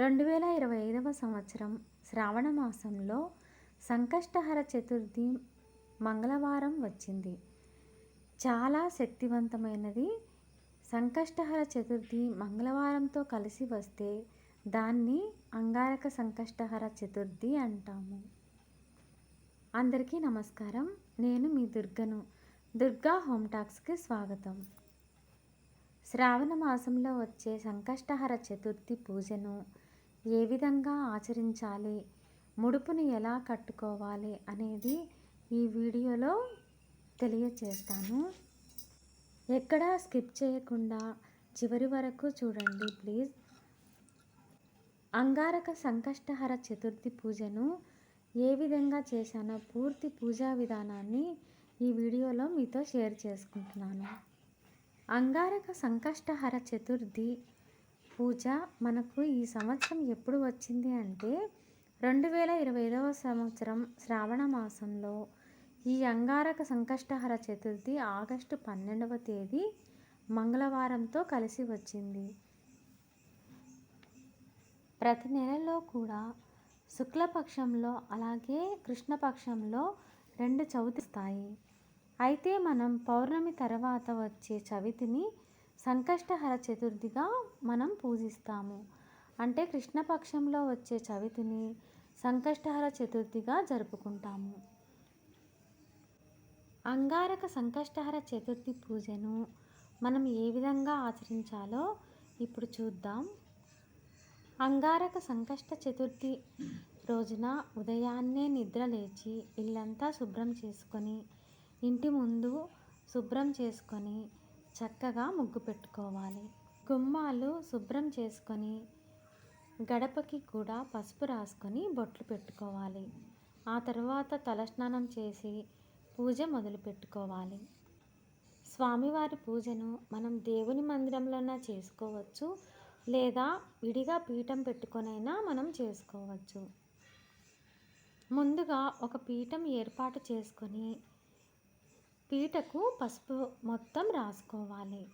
రెండు వేల ఇరవై ఐదవ సంవత్సరం శ్రావణ మాసంలో సంకష్టహర చతుర్థి మంగళవారం వచ్చింది. చాలా శక్తివంతమైనది. సంకష్టహర చతుర్థి మంగళవారంతో కలిసి వస్తే దాన్ని అంగారక సంకష్టహర చతుర్థి అంటాము. అందరికీ నమస్కారం. నేను మీ దుర్గను. దుర్గా హోమ్ టాక్స్కి స్వాగతం. శ్రావణ మాసంలో వచ్చే సంకష్టహర చతుర్థి పూజను ఏ విధంగా ఆచరించాలి? ముడుపుని ఎలా కట్టుకోవాలి? అనేది ఈ వీడియోలో తెలియచేస్తాను. ఎక్కడా స్కిప్ చేయకుండా చివరి వరకు చూడండి ప్లీజ్. అంగారక సంకష్టహర చతుర్థి పూజను ఏ విధంగా చేశానో పూర్తి పూజా విధానాన్ని ఈ వీడియోలో మీతో షేర్ చేసుకుంటున్నాను. అంగారక సంకష్టహర చతుర్థి పూజ మనకు ఈ సంవత్సరం ఎప్పుడు వచ్చింది అంటే రెండు వేల ఇరవై ఐదవ సంవత్సరం శ్రావణ మాసంలో. ఈ అంగారక సంకష్టహర చతుర్థి ఆగస్టు పన్నెండవ తేదీ మంగళవారంతో కలిసి వచ్చింది. ప్రతి నెలలో కూడా శుక్లపక్షంలో అలాగే కృష్ణపక్షంలో రెండు చవితి స్థాయి అయితే మనం పౌర్ణమి తర్వాత వచ్చే చవితిని సంకష్టహర చతుర్థిగా మనం పూజిస్తాము. అంటే కృష్ణపక్షంలో వచ్చే చవితిని సంకష్టహర చతుర్థిగా జరుపుకుంటాము. అంగారక సంకష్టహర చతుర్థి పూజను మనం ఏ విధంగా ఆచరించాలో ఇప్పుడు చూద్దాం. అంగారక సంకష్ట చతుర్థి రోజున ఉదయాన్నే నిద్ర లేచి ఇల్లంతా శుభ్రం చేసుకొని ఇంటి ముందు శుభ్రం చేసుకొని చక్కగా ముగ్గు పెట్టుకోవాలి. గుమ్మాలు శుభ్రం చేసుకొని గడపకి కూడా పసుపు రాసుకొని బొట్లు పెట్టుకోవాలి. ఆ తర్వాత తలస్నానం చేసి పూజ మొదలు పెట్టుకోవాలి. స్వామివారి పూజను మనం దేవుని మందిరంలోనా చేసుకోవచ్చు లేదా విడిగా పీఠం పెట్టుకొనైనా మనం చేసుకోవచ్చు. ముందుగా ఒక పీఠం ఏర్పాటు చేసుకొని పీటకు పసుపు మొత్తం రాసుకోవాలి.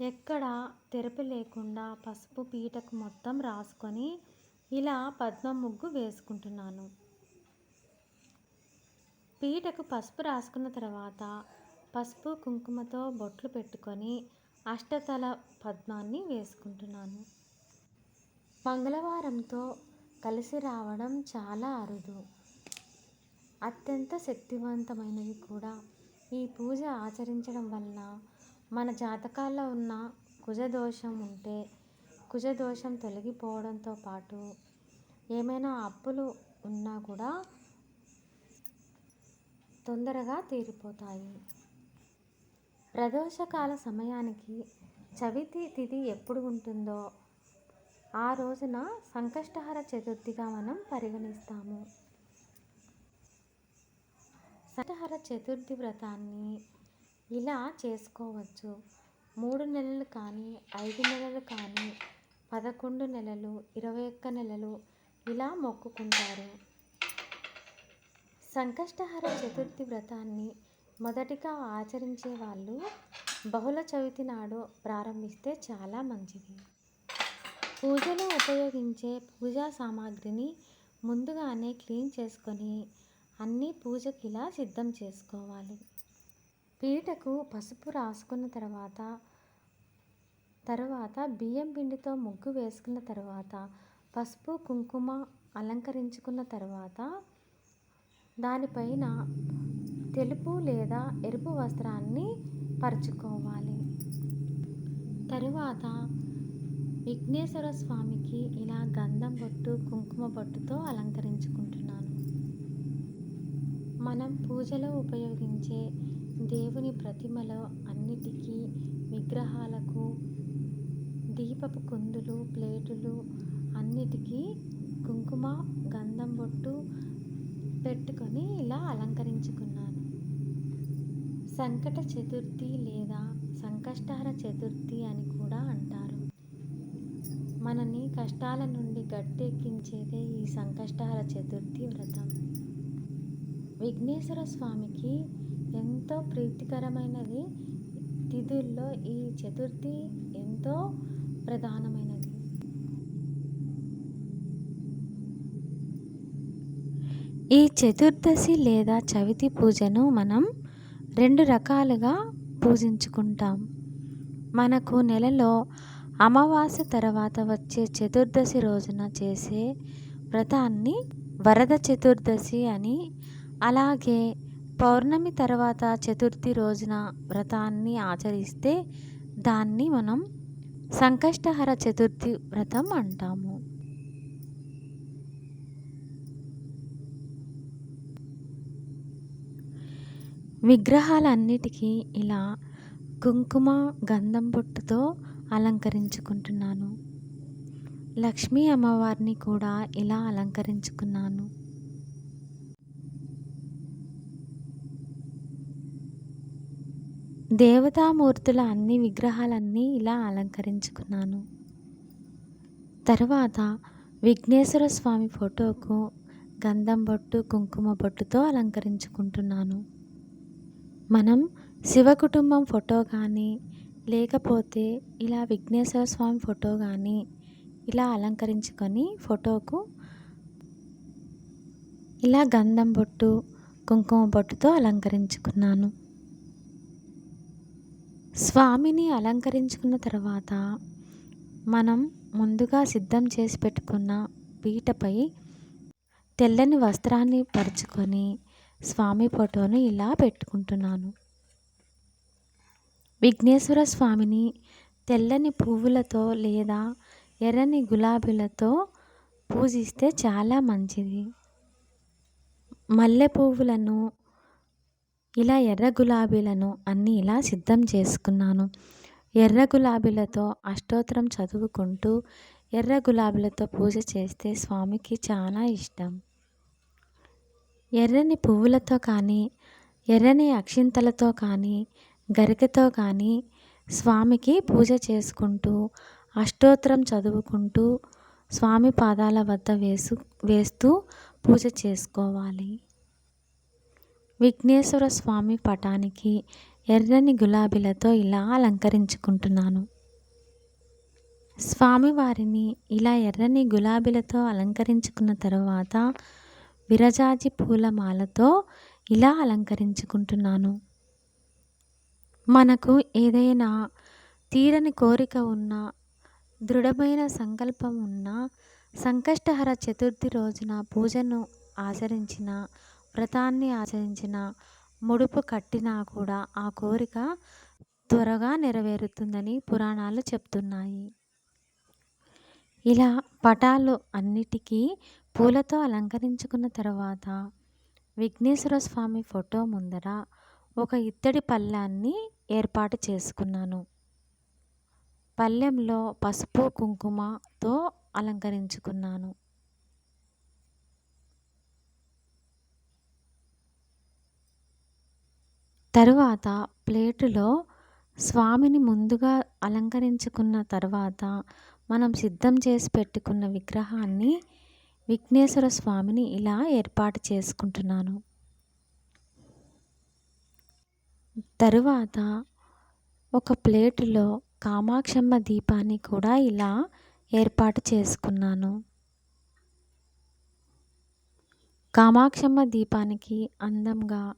ఎక్కడ తెరపి లేకుండా పసుపు పీటకు మొత్తం రాసుకొని ఇలా పద్మ ముగ్గు వేసుకుంటున్నాను. పీటకు పసుపు రాసుకున్న తర్వాత పసుపు కుంకుమతో బొట్లు పెట్టుకొని అష్టతల పద్మాన్ని వేసుకుంటున్నాను. మంగళవారంతో కలిసి రావడం చాలా అరుదు. అత్యంత శక్తివంతమైనది కూడా. ఈ పూజ ఆచరించడం వలన మన జాతకాల్లో ఉన్న కుజదోషం ఉంటే కుజదోషం తొలగిపోవడంతో పాటు ఏమైనా అప్పులు ఉన్నా కూడా తొందరగా తీరిపోతాయి. ప్రదోషకాల సమయానికి చవితి తిథి ఎప్పుడు ఉంటుందో ఆ రోజున సంకష్టహర చతుర్థిగా మనం పరిగణిస్తాము. సటహర చతుర్థి వ్రతాన్ని ఇలా చేసుకోవచ్చు. మూడు నెలలు కానీ ఐదు నెలలు కానీ పదకొండు నెలలు ఇరవై ఒక్క నెలలు ఇలా మొక్కుకుంటారు. సంకష్టహర చతుర్థి వ్రతాన్ని మొదటిగా ఆచరించే వాళ్ళు బహుళ చవితి నాడు ప్రారంభిస్తే చాలా మంచిది. పూజలో ఉపయోగించే పూజా సామాగ్రిని ముందుగానే క్లీన్ చేసుకొని అన్నీ పూజకి ఇలా సిద్ధం చేసుకోవాలి. పీటకు పసుపు రాసుకున్న తర్వాత తర్వాత బియ్యం పిండితో ముగ్గు వేసుకున్న తర్వాత పసుపు కుంకుమ అలంకరించుకున్న తర్వాత దానిపైన తెలుపు లేదా ఎరుపు వస్త్రాన్ని పరుచుకోవాలి. తరువాత విఘ్నేశ్వర స్వామికి ఇలా గంధం బొట్టు కుంకుమ బొట్టుతో అలంకరించుకుంటున్నాను. మనం పూజలో ఉపయోగించే దేవుని ప్రతిమలో అన్నిటికీ విగ్రహాలకు దీపపు కుందులు ప్లేటులు అన్నిటికీ కుంకుమ గంధం బొట్టు పెట్టుకొని ఇలా అలంకరించుకున్నాను. సంకట చతుర్థి లేదా సంకష్టార చతుర్థి అని కూడా అంటారు. మనని కష్టాల నుండి గట్టెక్కించేదే ఈ సంకష్టార చతుర్థి వ్రతం. విఘ్నేశ్వర స్వామికి ఎంతో ప్రీతికరమైనది. తిథుల్లో ఈ చతుర్థి ఎంతో ప్రధానమైనది. ఈ చతుర్దశి లేదా చవితి పూజను మనం రెండు రకాలుగా పూజించుకుంటాం. మనకు నెలలో అమావాస తర్వాత వచ్చే చతుర్దశి రోజున చేసే వ్రతాన్ని వరద చతుర్దశి అని అలాగే పౌర్ణమి తర్వాత చతుర్థి రోజున వ్రతాన్ని ఆచరిస్తే దాన్ని మనం సంకష్టహర చతుర్థి వ్రతం అంటాము. విగ్రహాలన్నిటికీ ఇలా కుంకుమ గంధం బొట్టుతో అలంకరించుకుంటున్నాను. లక్ష్మీ అమ్మవారిని కూడా ఇలా అలంకరించుకున్నాను. దేవతామూర్తుల అన్ని విగ్రహాలన్నీ ఇలా అలంకరించుకున్నాను. తర్వాత విఘ్నేశ్వర స్వామి ఫోటోకు గంధం బొట్టు కుంకుమ బొట్టుతో అలంకరించుకుంటున్నాను. మనం శివ కుటుంబం ఫోటో కానీ లేకపోతే ఇలా విఘ్నేశ్వర స్వామి ఫోటో కానీ ఇలా అలంకరించుకొని ఫోటోకు ఇలా గంధం బొట్టు కుంకుమ బొట్టుతో అలంకరించుకున్నాను. స్వామిని అలంకరించుకున్న తర్వాత మనం ముందుగా సిద్ధం చేసి పెట్టుకున్న పీటపై తెల్లని వస్త్రాన్ని పరుచుకొని స్వామి ఫోటోను ఇలా పెట్టుకుంటున్నాను. విఘ్నేశ్వర స్వామిని తెల్లని పువ్వులతో లేదా ఎర్రని గులాబీలతో పూజిస్తే చాలా మంచిది. మల్లె పువ్వులను ఇలా ఎర్ర గులాబీలను అన్నీ ఇలా సిద్ధం చేసుకున్నాను. ఎర్ర గులాబీలతో అష్టోత్తరం చదువుకుంటూ ఎర్ర గులాబీలతో పూజ చేస్తే స్వామికి చాలా ఇష్టం. ఎర్రని పువ్వులతో కానీ ఎర్రని అక్షింతలతో కానీ గరికతో కానీ స్వామికి పూజ చేసుకుంటూ అష్టోత్తరం చదువుకుంటూ స్వామి పాదాల వద్ద వేసు వేస్తూ పూజ చేసుకోవాలి. విఘ్నేశ్వర స్వామి పటానికి ఎర్రని గులాబీలతో ఇలా అలంకరించుకుంటున్నాను. స్వామివారిని ఇలా ఎర్రని గులాబీలతో అలంకరించుకున్న తర్వాత విరజాజి పూలమాలతో ఇలా అలంకరించుకుంటున్నాను. మనకు ఏదైనా తీరని కోరిక ఉన్న దృఢమైన సంకల్పం ఉన్న సంకష్టహర చతుర్థి రోజున పూజను ఆచరించిన వ్రతాన్ని ఆచరించిన ముడుపు కట్టినా కూడా ఆ కోరిక త్వరగా నెరవేరుతుందని పురాణాలు చెప్తున్నాయి. ఇలా పటాలు అన్నిటికీ పూలతో అలంకరించుకున్న తర్వాత విఘ్నేశ్వర స్వామి ఫోటో ముందర ఒక ఇత్తడి పళ్ళాన్ని ఏర్పాటు చేసుకున్నాను. పళ్ళెంలో పసుపు కుంకుమతో అలంకరించుకున్నాను. తరువాత ప్లేటులో స్వామిని ముందుగా అలంకరించుకున్న తర్వాత మనం సిద్ధం చేసి పెట్టుకున్న విగ్రహాన్ని విఘ్నేశ్వర స్వామిని ఇలా ఏర్పాటు చేసుకుంటున్నాను. తరువాత ఒక ప్లేటులో కామాక్షమ్మ దీపాన్ని కూడా ఇలా ఏర్పాటు చేసుకున్నాను. కామాక్షమ్మ దీపానికి అందంగా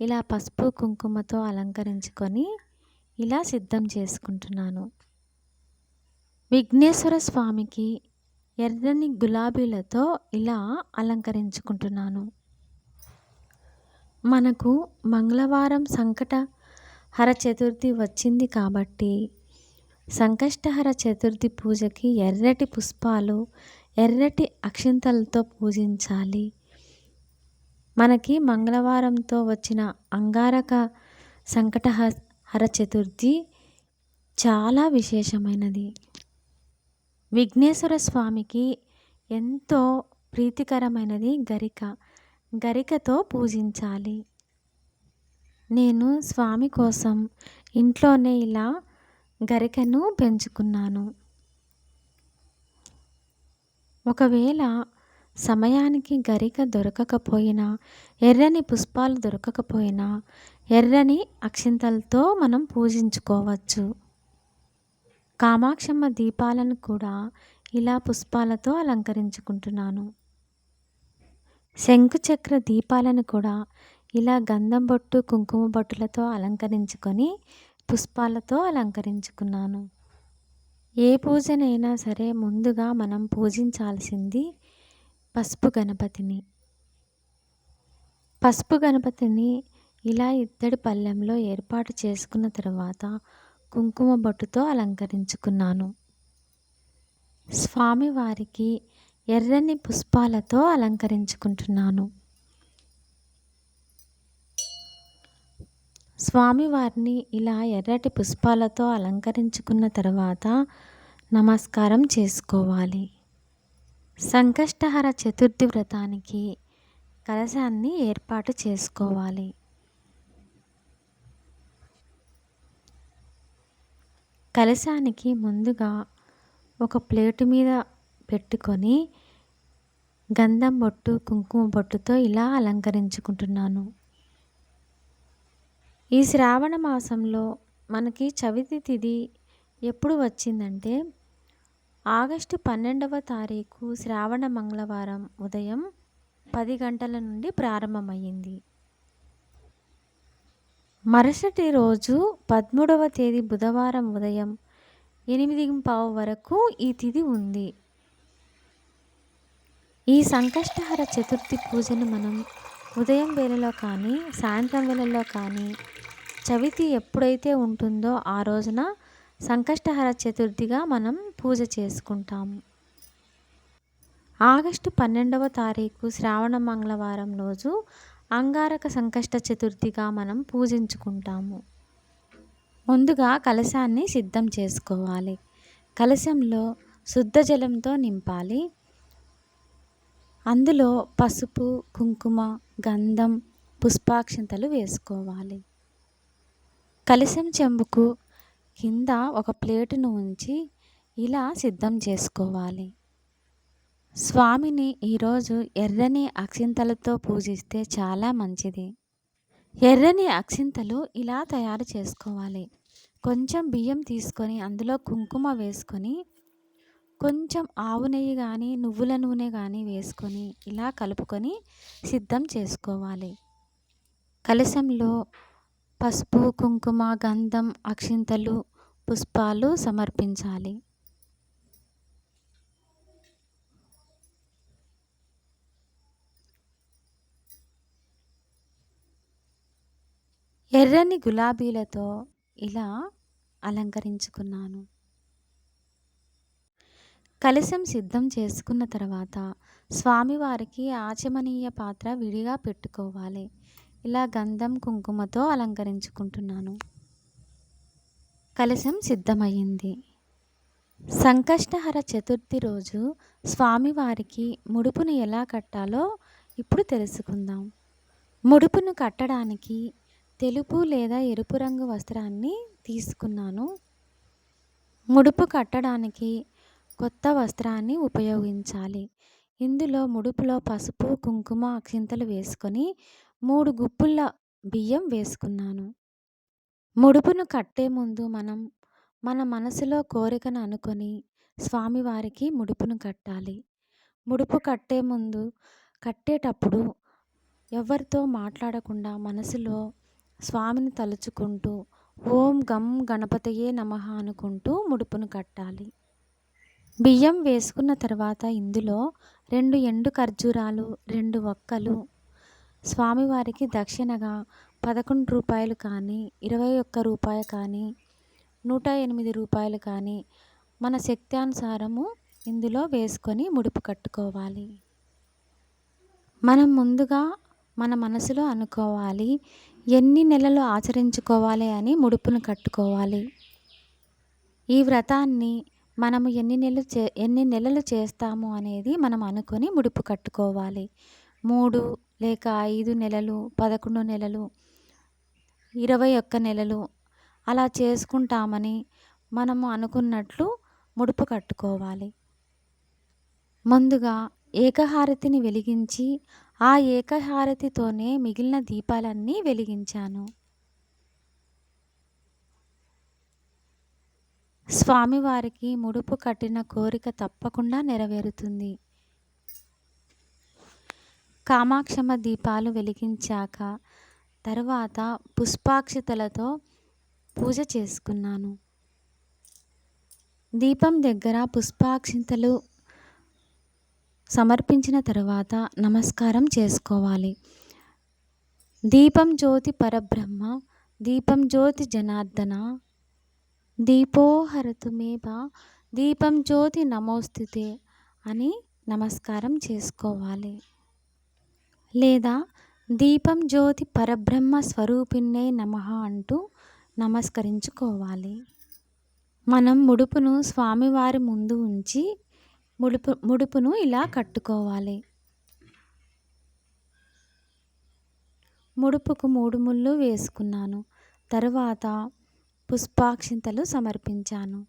ఇలా పసుపు కుంకుమతో అలంకరించుకొని ఇలా సిద్ధం చేసుకుంటున్నాను. విఘ్నేశ్వర స్వామికి ఎర్రని గులాబీలతో ఇలా అలంకరించుకుంటున్నాను. మనకు మంగళవారం సంకట హర చతుర్థి వచ్చింది కాబట్టి సంకష్టహర చతుర్థి పూజకి ఎర్రటి పుష్పాలు ఎర్రటి అక్షింతలతో పూజించాలి. మనకి మంగళవారంతో వచ్చిన అంగారక సంకట హర చతుర్థి చాలా విశేషమైనది. విఘ్నేశ్వర స్వామికి ఎంతో ప్రీతికరమైనది గరిక. గరికతో పూజించాలి. నేను స్వామి కోసం ఇంట్లోనే ఇలా గరికను పెంచుకున్నాను. ఒకవేళ సమయానికి గరిక దొరకకపోయినా ఎర్రని పుష్పాలు దొరకకపోయినా ఎర్రని అక్షింతలతో మనం పూజించుకోవచ్చు. కామాక్షమ్మ దీపాలను కూడా ఇలా పుష్పాలతో అలంకరించుకుంటున్నాను. శంకుచక్ర దీపాలను కూడా ఇలా గంధం బొట్టు కుంకుమ బొట్టులతో అలంకరించుకొని పుష్పాలతో అలంకరించుకున్నాను. ఏ పూజనైనా సరే ముందుగా మనం పూజించాల్సింది పసుపు గణపతిని. పసుపు గణపతిని ఇలా ఇత్తడి పళ్ళెంలో ఏర్పాటు చేసుకున్న తర్వాత కుంకుమ బొట్టుతో అలంకరించుకున్నాను. స్వామివారికి ఎర్రని పుష్పాలతో అలంకరించుకుంటున్నాను. స్వామివారిని ఇలా ఎర్రటి పుష్పాలతో అలంకరించుకున్న తర్వాత నమస్కారం చేసుకోవాలి. సంకష్టహర చతుర్థి వ్రతానికి కలశాన్ని ఏర్పాటు చేసుకోవాలి. కలశానికి ముందుగా ఒక ప్లేటు మీద పెట్టుకొని గంధం బొట్టు కుంకుమ బొట్టుతో ఇలా అలంకరించుకుంటున్నాను. ఈ శ్రావణ మాసంలో మనకి చవితి తిథి ఎప్పుడు వచ్చిందంటే ఆగస్టు పన్నెండవ తారీఖు శ్రావణ మంగళవారం ఉదయం పది గంటల నుండి ప్రారంభమైంది మరుసటి రోజు పదమూడవ తేదీ బుధవారం ఉదయం ఎనిమిది పావు వరకు ఈ తిథి ఉంది. ఈ సంకష్టహర చతుర్థి పూజను మనం ఉదయం వేళలో కానీ సాయంత్రం వేళల్లో కానీ చవితి ఎప్పుడైతే ఉంటుందో ఆ రోజున సంకష్టహర చతుర్థిగా మనం పూజ చేసుకుంటాము. ఆగస్టు పన్నెండవ తారీఖు శ్రావణ మంగళవారం రోజు అంగారక సంకష్ట చతుర్థిగా మనం పూజించుకుంటాము. ముందుగా కలశాన్ని సిద్ధం చేసుకోవాలి. కలశంలో శుద్ధ జలంతో నింపాలి. అందులో పసుపు కుంకుమ గంధం పుష్పాక్షంతలు వేసుకోవాలి. కలశం చెంబుకు కింద ఒక ప్లేటును ఉంచి ఇలా సిద్ధం చేసుకోవాలి. స్వామిని ఈరోజు ఎర్రని అక్షింతలతో పూజిస్తే చాలా మంచిది. ఎర్రని అక్షింతలు ఇలా తయారు చేసుకోవాలి. కొంచెం బియ్యం తీసుకొని అందులో కుంకుమ వేసుకొని కొంచెం ఆవు నెయ్యి కానీ నువ్వుల నూనె కానీ వేసుకొని ఇలా కలుపుకొని సిద్ధం చేసుకోవాలి. కలశంలో పసుపు కుంకుమ గంధం అక్షింతలు పుష్పాలు సమర్పించాలి. ఎర్రని గులాబీలతో ఇలా అలంకరించుకున్నాను. కలశం సిద్ధం చేసుకున్న తర్వాత స్వామివారికి ఆచమనీయ పాత్ర విడిగా పెట్టుకోవాలి. ఇలా గంధం కుంకుమతో అలంకరించుకుంటున్నాను. కలశం సిద్ధమయ్యింది. సంకష్టహర చతుర్థి రోజు స్వామివారికి ముడుపును ఎలా కట్టాలో ఇప్పుడు తెలుసుకుందాం. ముడుపును కట్టడానికి తెలుపు లేదా ఎరుపు రంగు వస్త్రాన్ని తీసుకున్నాను. ముడుపు కట్టడానికి కొత్త వస్త్రాన్ని ఉపయోగించాలి. ఇందులో ముడుపులో పసుపు కుంకుమ అక్షింతలు వేసుకొని మూడు గుప్పుల బియ్యం వేసుకున్నాను. ముడుపును కట్టే ముందు మనం మన మనసులో కోరికను అనుకొని స్వామివారికి ముడుపును కట్టాలి. ముడుపు కట్టే ముందు కట్టేటప్పుడు ఎవరితో మాట్లాడకుండా మనసులో స్వామిని తలుచుకుంటూ ఓం గం గణపతయే నమ అనుకుంటూ ముడుపును కట్టాలి. బియ్యం వేసుకున్న తర్వాత ఇందులో రెండు ఎండు ఖర్జూరాలు రెండు ఒక్కలు స్వామివారికి దక్షిణగా పదకొండు రూపాయలు కానీ ఇరవై ఒక్క రూపాయి కానీ నూట ఎనిమిది రూపాయలు కానీ మన శక్త్యానుసారము ఇందులో వేసుకొని ముడుపు కట్టుకోవాలి. మనం ముందుగా మన మనసులో అనుకోవాలి ఎన్ని నెలలు ఆచరించుకోవాలి అని ముడుపును కట్టుకోవాలి. ఈ వ్రతాన్ని మనము ఎన్ని నెలలు చే ఎన్ని నెలలు చేస్తాము అనేది మనం అనుకొని ముడుపు కట్టుకోవాలి. మూడు లేక ఐదు నెలలు పదకొండు నెలలు ఇరవై ఒక్క నెలలు అలా చేసుకుంటామని మనము అనుకున్నట్లు ముడుపు కట్టుకోవాలి. ముందుగా ఏకహారతిని వెలిగించి ఆ ఏకహారతితోనే మిగిలిన దీపాలన్నీ వెలిగించాను. స్వామివారికి ముడుపు కట్టిన కోరిక తప్పకుండా నెరవేరుతుంది. కామాక్షమ దీపాలు వెలిగించాక తర్వాత పుష్పాక్షతలతో పూజ చేసుకున్నాను. దీపం దగ్గర పుష్పాక్షింతలు సమర్పించిన తర్వాత నమస్కారం చేసుకోవాలి. దీపం జ్యోతి పరబ్రహ్మ దీపం జ్యోతి జనార్దన దీపోహరతు మేబ దీపం జ్యోతి నమోస్తుతే అని నమస్కారం చేసుకోవాలి. లేదా దీపం జ్యోతి పరబ్రహ్మ స్వరూపిణే నమ అంటూ నమస్కరించుకోవాలి. మనం ముడుపును స్వామివారి ముందు ఉంచి ముడుపు ముడుపును ఇలా కట్టుకోవాలి. ముడుపుకు మూడు ముళ్ళు వేసుకున్నాను. తరువాత పుష్పాక్షింతలు సమర్పించాను.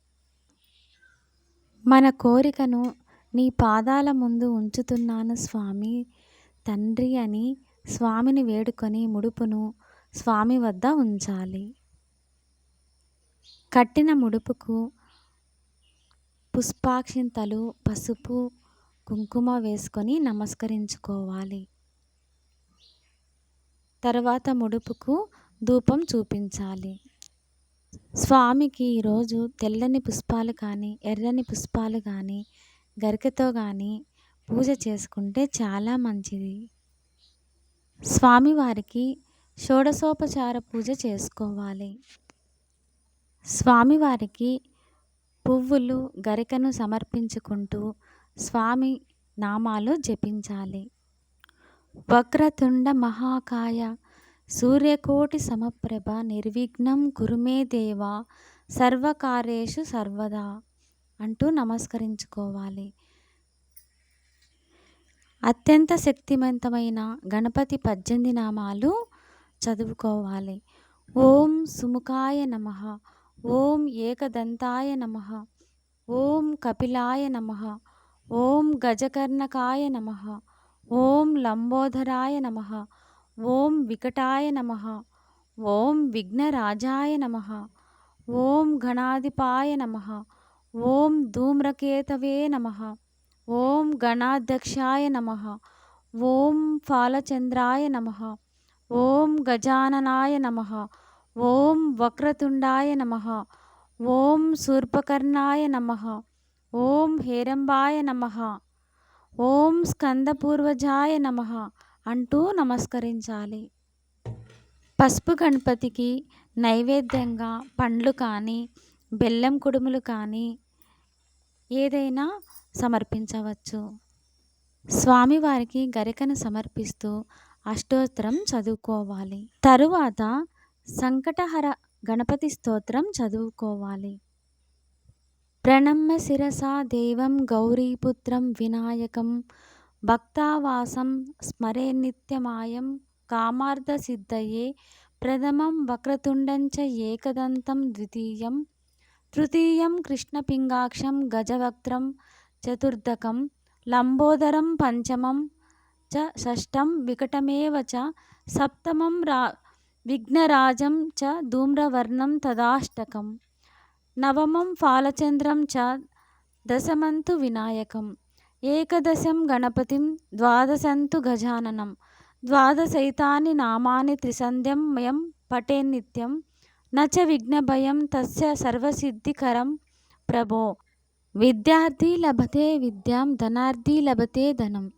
మన కోరికను నీ పాదాల ముందు ఉంచుతున్నాను స్వామి. తండ్రి అని స్వామిని వేడుకొని ముడుపును స్వామి వద్ద ఉంచాలి. కట్టిన ముడుపుకు పుష్పాక్షింతలు పసుపు కుంకుమ వేసుకొని నమస్కరించుకోవాలి. తర్వాత ముడుపుకు ధూపం చూపించాలి. స్వామికి ఈరోజు తెల్లని పుష్పాలు కానీ ఎర్రని పుష్పాలు కానీ గరికతో కానీ పూజ చేసుకుంటే చాలా మంచిది. స్వామివారికి షోడశోపచార పూజ చేసుకోవాలి. స్వామివారికి పువ్వులు గరికను సమర్పించుకుంటూ స్వామి నామాలు జపించాలి. వక్రతుండ మహాకాయ సూర్యకోటి సమప్రభ నిర్విఘ్నం కురుమే దేవ సర్వకార్యేషు సర్వదా అంటూ నమస్కరించుకోవాలి. అత్యంత శక్తివంతమైన గణపతి పద్దెనిమిది నామాలు చదువుకోవాలి. ఓం సుముఖాయ నమ. ఓం ఏకదంతాయ నమ. ఓం కపిలాయ నమ. ఓం గజకర్ణకాయ నమ. ఓం లంబోధరాయ నమ. ఓం వికటాయ నమ. ఓం విఘ్నరాజాయ నమ. ఓం గణాధిపాయ నమ. ఓం ధూమ్రకేతవే నమ. ఓం గణాధ్యక్షాయ నమ. ఓం ఫాలచంద్రాయ నమ. ఓం గజాననాయ నమ. ఓం వక్రతుండాయ నమ. ఓం శూర్పకర్ణాయ నమ. ఓం హేరంబాయ నమ. ఓం స్కందపూర్వజాయ నమ అంటూ నమస్కరించాలి. పసుపు గణపతికి నైవేద్యంగా పండ్లు కానీ బెల్లం కుడుములు కానీ ఏదైనా సమర్పించవచ్చు. స్వామివారికి గరికను సమర్పిస్తూ అష్టోత్తరం చదువుకోవాలి. తరువాత సంకటహర గణపతి స్తోత్రం చదువుకోవాలి. ప్రణమ్మ శిరసా దేవం గౌరీపుత్రం వినాయకం భక్తావాసం స్మరే నిత్యమాయం కామార్థ సిద్ధయే ప్రథమం వక్రతుండంచ ఏకదంతం ద్వితీయం తృతీయం కృష్ణపింగాక్షం గజవక్త్రం చతుర్థకం లంబోదరం పంచమం చ షష్టం వికటమేవ చ సప్తమం రా విఘ్నరాజం చ ధూమ్రవర్ణం తదాష్టకం నవమం ఫాలచంద్రం చ దశమంతు వినాయకం ఏకదశం గణపతిం ద్వాదశంతు గజాననం ద్వాదశైతాని నామాని త్రిసంధ్యం మయం పటేన్నిత్యం నచ విఘ్నభయం తస్య సర్వసిద్ధికరం ప్రభో విద్యార్థి లభతే విద్యాం ధనార్థి లభతే ధనం.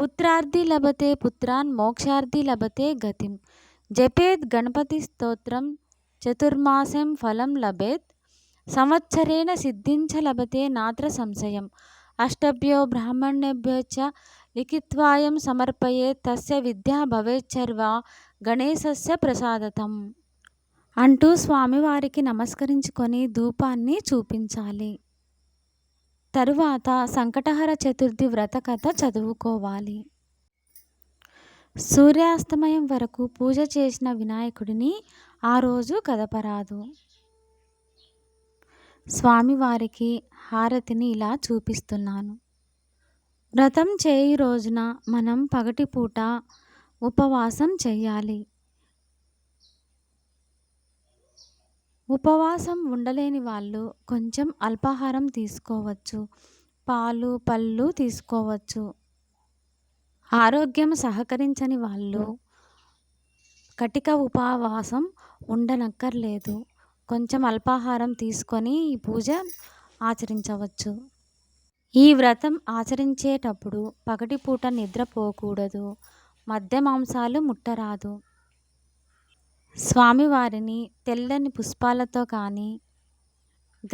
పుత్రార్థి లభతే పుత్రాన్ మోక్షార్థి లభతే గతిం. జపేద్ గణపతి స్తోత్రం చతుర్మాసం ఫలం లభేత్. సంవత్సరేణ సిద్ధించ లభతే నాత్ర సంశయం. అష్టభ్యో బ్రాహ్మణ్యభ్యో లిఖిత్వాయం సమర్పయే తస్య విద్యా భవేచ్చర్వా గణేశస్య ప్రసాదతం. అంటూ స్వామివారికి నమస్కరించుకొని ధూపాన్ని చూపించాలి. తరువాత సంకటహర చతుర్థి వ్రత కథ చదువుకోవాలి. సూర్యాస్తమయం వరకు పూజ చేసిన వినాయకుడిని ఆ రోజు కదపరాదు. స్వామివారికి హారతిని ఇలా చూపిస్తున్నాను. వ్రతం చేయి రోజున మనం పగటిపూట ఉపవాసం చేయాలి. ఉపవాసం ఉండలేని వాళ్ళు కొంచెం అల్పాహారం తీసుకోవచ్చు పాలు పళ్ళు తీసుకోవచ్చు. ఆరోగ్యం సహకరించని వాళ్ళు కటిక ఉపవాసం ఉండనక్కర్లేదు. కొంచెం అల్పాహారం తీసుకొని ఈ పూజ ఆచరించవచ్చు. ఈ వ్రతం ఆచరించేటప్పుడు పగటిపూట నిద్రపోకూడదు మధ్య మాంసాలు ముట్టరాదు. స్వామివారిని తెల్లని పుష్పాలతో కానీ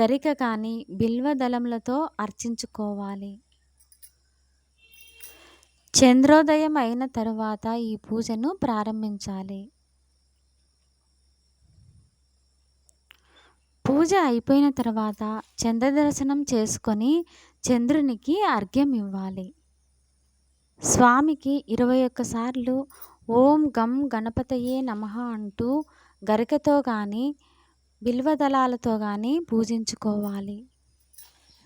గరిక కానీ బిల్వదళములతో అర్చించుకోవాలి. చంద్రోదయం అయిన తరువాత ఈ పూజను ప్రారంభించాలి. పూజ అయిపోయిన తర్వాత చంద్రదర్శనం చేసుకొని చంద్రునికి అర్ఘ్యం ఇవ్వాలి స్వామికి ఇరవై ఒక్కసార్లు ఓం గం గణపతయే నమః అంటూ గరికతో కానీ బిల్వదళాలతో కానీ పూజించుకోవాలి.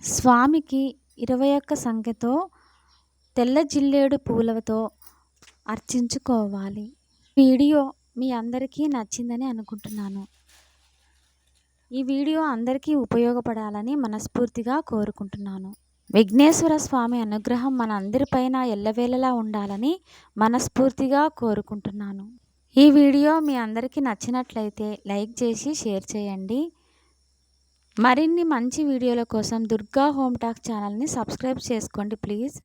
స్వామికి ఇరవై ఒక్క సంఖ్యతో తెల్ల జిల్లేడు పూలతో అర్చించుకోవాలి. వీడియో మీ అందరికీ నచ్చిందని అనుకుంటున్నాను. ఈ వీడియో అందరికీ ఉపయోగపడాలని మనస్ఫూర్తిగా కోరుకుంటున్నాను. విఘ్నేశ్వర స్వామి అనుగ్రహం మన అందరిపైన ఎల్లవేళలా ఉండాలని మనస్ఫూర్తిగా కోరుకుంటున్నాను. ఈ వీడియో మీ అందరికీ నచ్చినట్లయితే లైక్ చేసి షేర్ చేయండి. మరిన్ని మంచి వీడియోల కోసం దుర్గా హోమ్ టాక్ ఛానల్ని సబ్స్క్రైబ్ చేసుకోండి ప్లీజ్.